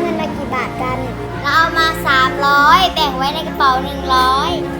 เงินมากี่บาทกัน เราเอามา 300 แบ่งไว้ในกระเป๋า 100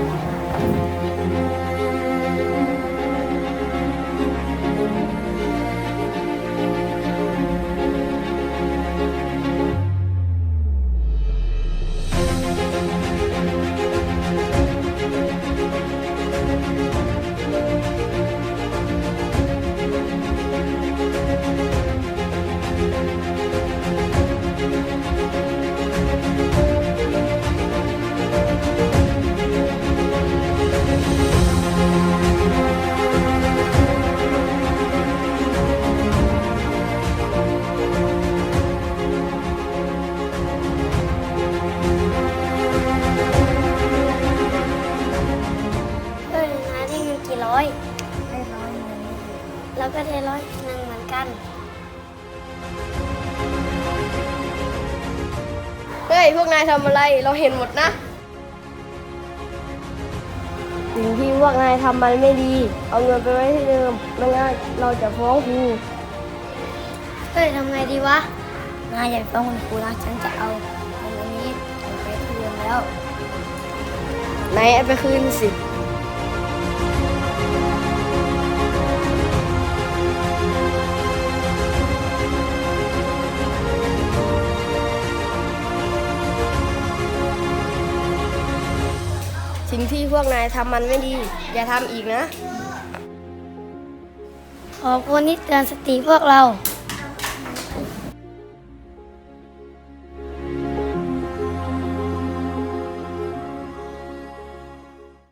แล้วก็ได้ร้อยหนึ่งเหมือนกัน เฮ้ย พวกนายทำอะไรเราเห็นหมดนะ สิ่งที่พวกนายทำมันไม่ดี เอาเงินไปไว้ที่เดิมไม่งั้นเราจะฟ้องครูเฮ้ยทำไงดีวะ นายอย่าไปฟ้องคุณครูนะฉันจะเอาเงินอันนี้ไปที่เดิมแล้วไหนเอาไปคืนสิสิ่ งที่พวกนายทำมันไม่ดี อย่าทำอีกนะ ขอบคุณที่เตือนสติพวกเรา